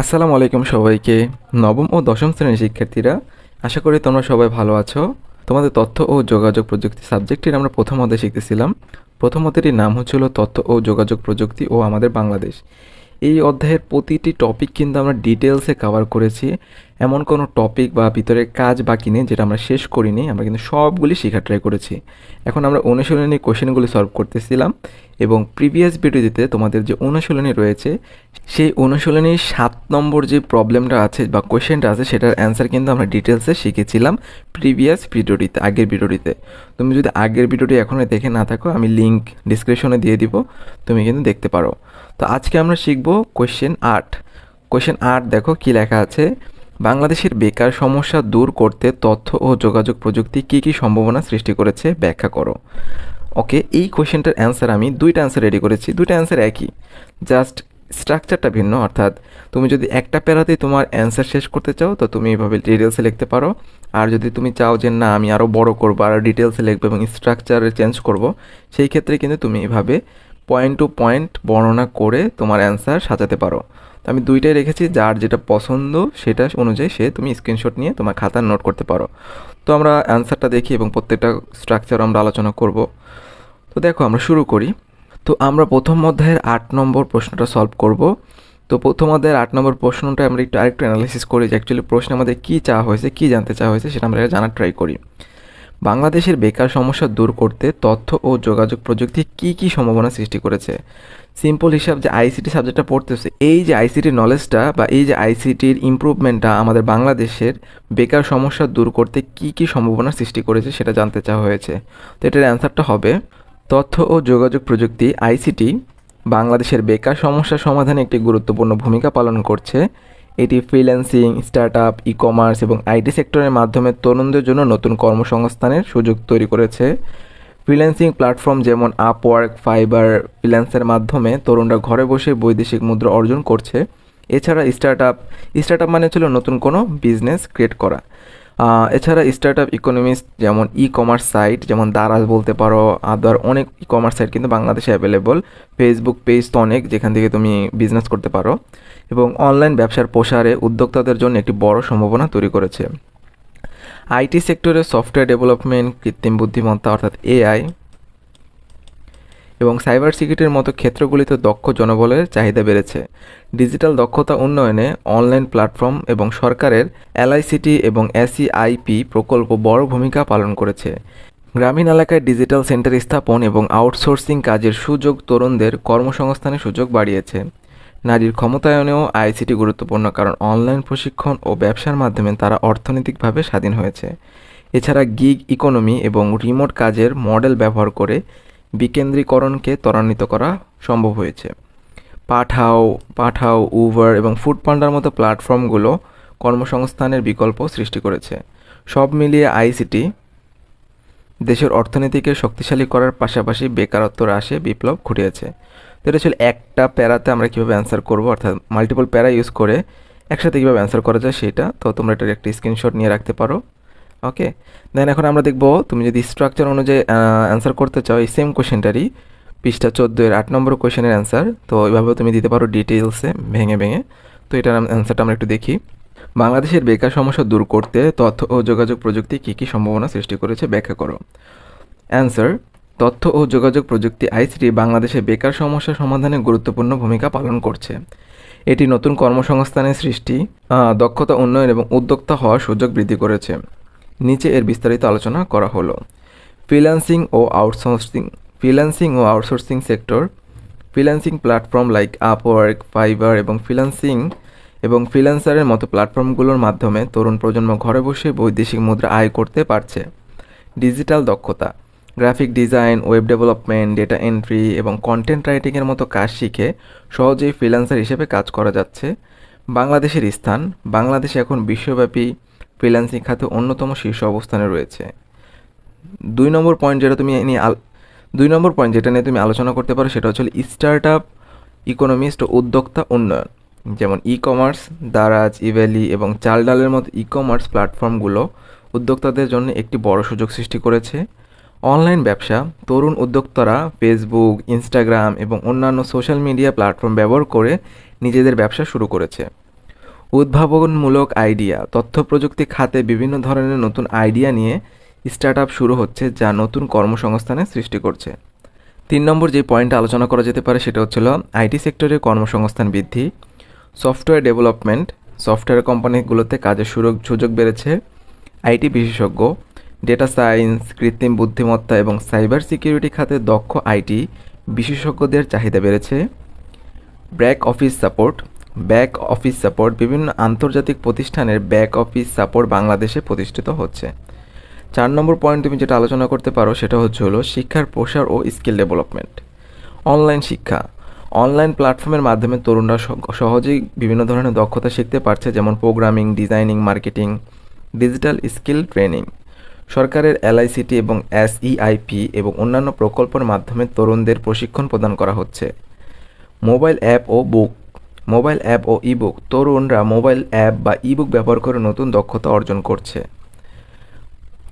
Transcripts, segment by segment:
আসসালামু আলাইকুম সবাইকে। নবম ও দশম শ্রেণির শিক্ষার্থীরা, আশা করি তোমরা সবাই ভালো আছো। তোমাদের তথ্য ও যোগাযোগ প্রযুক্তি সাবজেক্টটির আমরা প্রথম অধ্যায় শিখতেছিলাম। প্রথম অধ্যায়টির নাম হচ্ছিল তথ্য ও যোগাযোগ প্রযুক্তি ও আমাদের বাংলাদেশ। এই অধ্যায়ের প্রতিটি টপিক কিন্তু আমরা ডিটেলসে কভার করেছি। এমন কোনো টপিক বা ভিতরে কাজ বাকি নেই যেটা আমরা শেষ করিনি, আমরা কিন্তু সবগুলি শেখার ট্রাই করেছি। এখন আমরা অনুশীলনী কোশ্চেনগুলি সলভ করতেছিলাম এবং প্রিভিয়াস ভিডিওতে তোমাদের যে অনুশীলনী রয়েছে, সেই অনুশীলনীর সাত নম্বর যে প্রবলেমটা আছে বা কোশ্চেনটা আছে, সেটার অ্যান্সার কিন্তু আমরা ডিটেলসে শিখেছিলাম প্রিভিয়াস ভিডিওটিতে আগের ভিডিওটিতে তুমি যদি আগের ভিডিওটি এখনও দেখে না থাকো, আমি লিঙ্ক ডিসক্রিপশনে দিয়ে দিব, তুমি কিন্তু দেখতে পারো। তো আজকে আমরা শিখব কোশ্চেন আট। কোশ্চেন আট দেখো কি লেখা আছে? বাংলাদেশের বেকার সমস্যা দূর করতে তথ্য ও যোগাযোগ প্রযুক্তি কী কী সম্ভাবনা সৃষ্টি করেছে, ব্যাখ্যা করো। ওকে, এই কোশ্চেনটার অ্যান্সার আমি দুইটা অ্যান্সার রেডি করেছি। দুইটা অ্যান্সার একই। জাস্ট স্ট্রাকচারটা ভিন্ন, অর্থাৎ তুমি যদি একটা প্যারাতেই তোমার অ্যান্সার শেষ করতে চাও, তো তুমি এভাবে ডিটেলসে লিখতে পারো। আর যদি তুমি চাও যে না, আমি আরও বড় করব আরও ডিটেলসে লিখব এবং স্ট্রাকচারে চেঞ্জ করব, সেই ক্ষেত্রে কিন্তু তুমি এভাবে পয়েন্ট টু পয়েন্ট বর্ণনা করে তোমার অ্যান্সার সাজাতে পারো। তো আমি দুইটাই রেখেছি, যার যেটা পছন্দ সেটা অনুযায়ী সে তুমি স্ক্রিনশট নিয়ে তোমার খাতার নোট করতে পারো। তো আমরা অ্যান্সারটা দেখি এবং প্রত্যেকটা স্ট্রাকচার আমরা আলোচনা করব। তো দেখো, আমরা শুরু করি। তো আমরা প্রথম অধ্যায়ের আট নম্বর প্রশ্নটা সলভ করব। তো প্রথম অধ্যায়ের আট নম্বর প্রশ্নটা আমরা একটু আরেকটু অ্যানালিসিস করি যে অ্যাকচুয়ালি প্রশ্নে আমাদের কী চাওয়া হয়েছে, কী জানতে চাওয়া হয়েছে সেটা আমরা জানার ট্রাই করি। বাংলাদেশের বেকার সমস্যা দূর করতে তথ্য ও যোগাযোগ প্রযুক্তি কি কি সম্ভাবনা সৃষ্টি করেছে? সিম্পল হিসাব যে আইসিটি সাবজেক্টটা পড়তেছে, এই যে আইসিটির নলেজটা বা এই যে আইসিটির ইম্প্রুভমেন্টটা আমাদের বাংলাদেশের বেকার সমস্যা দূর করতে কি কি সম্ভাবনা সৃষ্টি করেছে সেটা জানতে চাওয়া হয়েছে। তো এটার অ্যান্সারটা হবে, তথ্য ও যোগাযোগ প্রযুক্তি আইসিটি বাংলাদেশের বেকার সমস্যা সমাধানে একটি গুরুত্বপূর্ণ ভূমিকা পালন করছে এটি freelancing start up e commerce এবং আইটি সেক্টরের মাধ্যমে তরুণদের জন্য নতুন কর্মসংস্থানের সুযোগ তৈরি করেছে। ফ্রিল্যান্সিং প্ল্যাটফর্ম যেমন আপওয়ার্ক ফাইবার ফ্রিল্যান্সের মাধ্যমে তরুণরা ঘরে বসে বৈদেশিক মুদ্রা অর্জন করছে। এছাড়া স্টার্ট আপ স্টার্ট আপ মানে ছিল নতুন কোনো বিজনেস ক্রিয়েট করা। এছাড়া স্টার্ট আপ ইকোনমিস্ট যেমন ই কমার্স সাইট যেমন দারাজ বলতে পারো আদার অনেক ই কমার্স সাইট কিন্তু বাংলাদেশে অ্যাভেলেবল ফেসবুক পেজ তো অনেক, যেখান থেকে তুমি বিজনেস করতে পারো। এবং অনলাইন ব্যবসার প্রসারে উদ্যোক্তাদের জন্য একটি বড় সম্ভাবনা তৈরি করেছে। আইটি সেক্টরে সফটওয়্যার ডেভেলপমেন্ট কৃত্রিম বুদ্ধিমত্তা, অর্থাৎ এআই এবং সাইবার সিকিউরিটির মতো ক্ষেত্রগুলিতে দক্ষ জনবলের চাহিদা বেড়েছে। ডিজিটাল দক্ষতা উন্নয়নে অনলাইন প্ল্যাটফর্ম এবং সরকারের এলআইসিটি এবং এসিআইপি প্রকল্প বড় ভূমিকা পালন করেছে। গ্রামীণ এলাকায় ডিজিটাল সেন্টার স্থাপন এবং আউটসোর্সিং কাজের সুযোগ তরুণদের কর্মসংস্থানের সুযোগ বাড়িয়েছে। নারীর ক্ষমতায়নেও আইসিটি গুরুত্বপূর্ণ কারণ অনলাইন প্রশিক্ষণ ও ব্যবসার মাধ্যমে তারা অর্থনৈতিকভাবে স্বাধীন হয়েছে। এছাড়া গিগ ইকোনমি এবং রিমোট কাজের মডেল ব্যবহার করে বিকেন্দ্রীকরণকে ত্বরান্বিত করা সম্ভব হয়েছে। পাঠাও পাঠাও উবার এবং ফুড পান্ডার মতো প্ল্যাটফর্মগুলো কর্মসংস্থানের বিকল্প সৃষ্টি করেছে। সব মিলিয়ে আইসিটি দেশের অর্থনীতিকে শক্তিশালী করার পাশাপাশি বেকারত্ব হ্রাসে বিপ্লব ঘটিয়েছে। তো এটা ছিল একটা প্যারাতে আমরা কীভাবে অ্যান্সার করব, অর্থাৎ মাল্টিপল প্যারা ইউজ করে একসাথে কীভাবে অ্যান্সার করা যায় সেটা, তো তোমরা এটার একটা স্ক্রিনশট নিয়ে রাখতে পারো। ওকে দেন এখন আমরা দেখব তুমি যদি স্ট্রাকচার অনুযায়ী অ্যান্সার করতে চাও, এই সেম কোশ্চেনটারই পৃষ্ঠা চোদ্দ এর আট নম্বর কোশ্চেনের অ্যান্সার তো এইভাবেও তুমি দিতে পারো ডিটেলসে ভেঙে ভেঙে। তো এটার অ্যান্সারটা আমরা একটু দেখি। বাংলাদেশের বেকার সমস্যা দূর করতে তথ্য ও যোগাযোগ প্রযুক্তি কী কী সম্ভাবনা সৃষ্টি করেছে, ব্যাখ্যা করো। অ্যান্সার তথ্য ও যোগাযোগ প্রযুক্তি আইসিটি বাংলাদেশে বেকার সমস্যা সমাধানে গুরুত্বপূর্ণ ভূমিকা পালন করছে। এটি নতুন কর্মসংস্থানের সৃষ্টি দক্ষতা উন্নয়ন এবং উদ্যোক্তা হওয়ার সুযোগ বৃদ্ধি করেছে। নিচে এর বিস্তারিত আলোচনা করা হলো। ফ্রিল্যান্সিং ও আউটসোর্সিং। ফ্রিল্যান্সিং ও outsourcing sector. Freelancing platform like Upwork Fiverr এবং ফ্রিল্যান্সিং এবং ফ্রিল্যান্সারের মতো প্ল্যাটফর্মগুলোর মাধ্যমে তরুণ প্রজন্ম ঘরে বসে বৈদেশিক মুদ্রা আয় করতে পারছে। ডিজিটাল দক্ষতা। Graphic design, web development, data entry এবং কন্টেন্ট রাইটিংয়ের মতো কাজ শিখে সহজেই ফ্রিল্যান্সার হিসেবে কাজ করা যাচ্ছে। বাংলাদেশের স্থান। বাংলাদেশ এখন বিশ্বব্যাপী ফ্রিল্যান্সিং খাতে অন্যতম শীর্ষ অবস্থানে রয়েছে। দুই নম্বর পয়েন্ট যেটা তুমি নিয়ে দুই নম্বর পয়েন্ট যেটা নিয়ে তুমি আলোচনা করতে পারো সেটা হচ্ছে স্টার্ট আপ ইকোনমিস্ট ও উদ্যোক্তা উন্নয়ন। যেমন ই কমার্স দারাজ ইভ্যালি এবং চাল ডালের মতো ই কমার্স প্ল্যাটফর্মগুলো উদ্যোক্তাদের জন্য একটি বড় সুযোগ সৃষ্টি করেছে। অনলাইন ব্যবসা, তরুণ উদ্যোক্তারা ফেসবুক ইনস্টাগ্রাম এবং অন্যান্য সোশ্যাল মিডিয়া প্ল্যাটফর্ম ব্যবহার করে নিজেদের ব্যবসা শুরু করেছে। উদ্ভাবনমূলক আইডিয়া, তথ্য প্রযুক্তি খাতে বিভিন্ন ধরনের নতুন আইডিয়া নিয়ে স্টার্ট শুরু হচ্ছে যা নতুন কর্মসংস্থানের সৃষ্টি করছে। তিন নম্বর যে পয়েন্টটা আলোচনা করা যেতে পারে সেটা হচ্ছিল আইটি সেক্টরে কর্মসংস্থান বৃদ্ধি, সফটওয়্যার ডেভেলপমেন্ট, সফটওয়্যার কোম্পানিগুলোতে কাজের সুযোগ সুযোগ বেড়েছে, আইটি বিশেষজ্ঞ, ডেটা সায়েন্স, কৃত্রিম বুদ্ধিমত্তা এবং সাইবার সিকিউরিটি খাতে দক্ষ আইটি বিশেষজ্ঞদের চাহিদা বেড়েছে back office support back office support বিভিন্ন আন্তর্জাতিক প্রতিষ্ঠানের ব্যাক অফিস সাপোর্ট বাংলাদেশে প্রতিষ্ঠিত হচ্ছে। চার নম্বর পয়েন্ট তুমি যেটা আলোচনা করতে পারো সেটা হচ্ছে হলো শিক্ষার প্রসার ও স্কিল ডেভেলপমেন্ট। অনলাইন শিক্ষা। অনলাইন প্ল্যাটফর্মের মাধ্যমে তরুণরা সহজেই বিভিন্ন ধরনের দক্ষতা শিখতে পারছে, যেমন programming, designing, marketing, digital skill training. সরকারের এলআইসিটি এবং এসইআইপি এবং অন্যান্য প্রকল্পের মাধ্যমে তরুণদের প্রশিক্ষণ প্রদান করা হচ্ছে। মোবাইল অ্যাপ ও বুক। মোবাইল অ্যাপ ও ইবুক তরুণরা মোবাইল অ্যাপ বা ইবুক ব্যবহার করে নতুন দক্ষতা অর্জন করছে।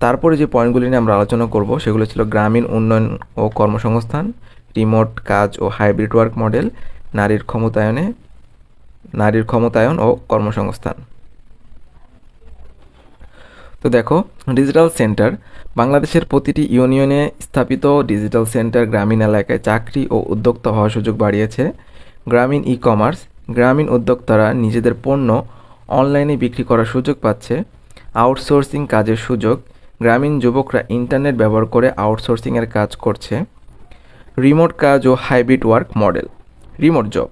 তারপরে যে পয়েন্টগুলি নিয়ে আমরা আলোচনা করব, সেগুলো ছিল গ্রামীণ উন্নয়ন ও কর্মসংস্থান রিমোট কাজ ও হাইব্রিড ওয়ার্ক মডেল নারীর ক্ষমতায়নে, নারীর ক্ষমতায়ন ও কর্মসংস্থান। তো দেখো ডিজিটাল সেন্টার বাংলাদেশের প্রতিটি ইউনিয়নে স্থাপিত ডিজিটাল সেন্টার গ্রামীণ এলাকায় চাকরি ও উদ্যোক্তা হওয়ার সুযোগ বাড়িয়েছে। গ্রামীণ ই কমার্স গ্রামীণ উদ্যোক্তারা নিজেদের পণ্য অনলাইনে বিক্রি করার সুযোগ পাচ্ছে। আউটসোর্সিং কাজের সুযোগ। গ্রামীণ যুবকরা ইন্টারনেট ব্যবহার করে আউটসোর্সিংয়ের কাজ করছে। রিমোট কাজ ও hybrid work model. Remote job.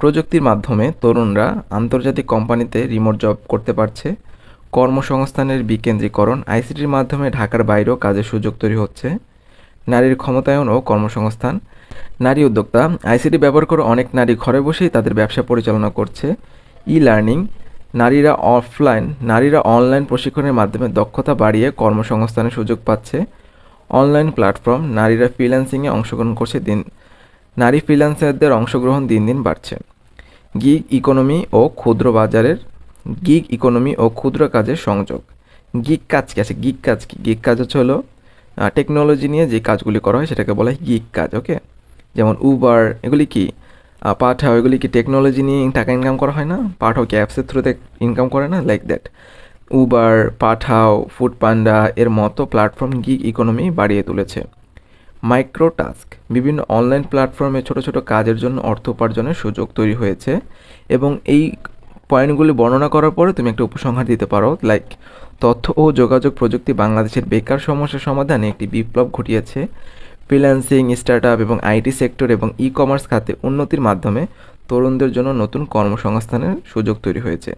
প্রযুক্তির মাধ্যমে তরুণরা আন্তর্জাতিক কোম্পানিতে রিমোট জব করতে পারছে। কর্মসংস্থানের বিকেন্দ্রীকরণ আইসিটির মাধ্যমে ঢাকার বাইরেও কাজের সুযোগ তৈরি হচ্ছে। নারীর ক্ষমতায়ন ও কর্মসংস্থান। নারী উদ্যোক্তা, আইসিটি ব্যবহার করে অনেক নারী ঘরে বসেই তাদের ব্যবসা পরিচালনা করছে। ই লার্নিং নারীরা অফলাইন, নারীরা অনলাইন প্রশিক্ষণের মাধ্যমে দক্ষতা বাড়িয়ে কর্মসংস্থানের সুযোগ পাচ্ছে। অনলাইন প্ল্যাটফর্ম, নারীরা ফ্রিল্যান্সিংয়ে অংশগ্রহণ করছে দিন, নারী ফ্রিল্যান্সারদের অংশগ্রহণ দিন দিন বাড়ছে। গিগ ইকোনমি ও ক্ষুদ্র বাজারের, গিগ ইকোনমি ও ক্ষুদ্র কাজের সংযোগ। গিগ কাজ কি আছে? গিগ কাজ কি? গিগ কাজ হচ্ছে হলো টেকনোলজি নিয়ে যে কাজগুলি করা হয় সেটাকে বলা হয় গিক কাজ ওকে যেমন উবার এগুলি কি? পাঠাও, এগুলি কি টেকনোলজি নিয়ে টাকা ইনকাম করা হয় না? পাঠাও কি অ্যাপসের থ্রুতে ইনকাম করে না? Like that Uber Pathao Foodpanda এর মতো প্ল্যাটফর্ম গিগ ইকোনমি বাড়িয়ে তুলেছে। মাইক্রো টাস্ক বিভিন্ন অনলাইন প্ল্যাটফর্মে ছোট ছোট কাজের জন্য অর্থ উপার্জনের সুযোগ তৈরি হয়েছে এবং এই পয়েন্টগুলি বর্ণনা করার পরে তুমি একটা উপসংহার দিতে পারো লাইক তথ্য ও যোগাযোগ প্রযুক্তি বাংলাদেশের বেকার সমস্যা সমাধানে একটি বিপ্লব ঘটিয়েছে। ফ্রিল্যান্সিং, স্টার্টআপ এবং আইটি সেক্টর এবং ই কমার্স খাতে উন্নতির মাধ্যমে তরুণদের জন্য নতুন কর্মসংস্থানের সুযোগ তৈরি হয়েছে।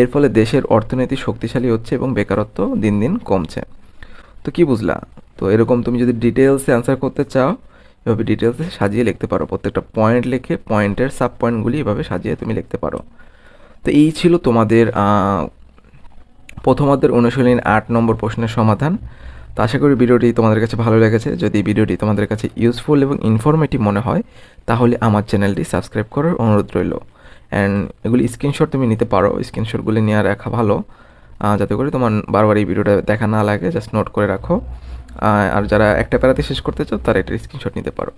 এর ফলে দেশের অর্থনীতি শক্তিশালী হচ্ছে এবং বেকারত্ব দিন দিন কমছে। তো কি বুঝলা? তো এরকম তুমি যদি ডিটেলসে অ্যান্সার করতে চাও, এভাবে ডিটেলসে সাজিয়ে লিখতে পারো। প্রত্যেকটা পয়েন্ট লিখে পয়েন্টের সাব পয়েন্টগুলি এভাবে সাজিয়ে তুমি লিখতে পারো। তো এই ছিল তোমাদের আহ, প্রথমার্ধের অনুশীলনী আট নম্বর প্রশ্নের সমাধান। তো আশা করি ভিডিওটি তোমাদের কাছে ভালো লেগেছে। যদি ভিডিওটি তোমাদের কাছে ইউজফুল এবং ইনফরমেটিভ মনে হয় তাহলে আমার চ্যানেলটি সাবস্ক্রাইব করার অনুরোধ রইল। অ্যান্ড এগুলি স্ক্রিনশট তুমি নিতে পারো। স্ক্রিনশটগুলি নিয়ে রাখা ভালো। যাতে করে তোমার বারবার এই ভিডিওটা দেখা না লাগে জাস্ট নোট করে রাখো। আর যারা একটা প্যারাতে শেষ করতে চাও তারা একটা স্ক্রিনশট নিতে পারো।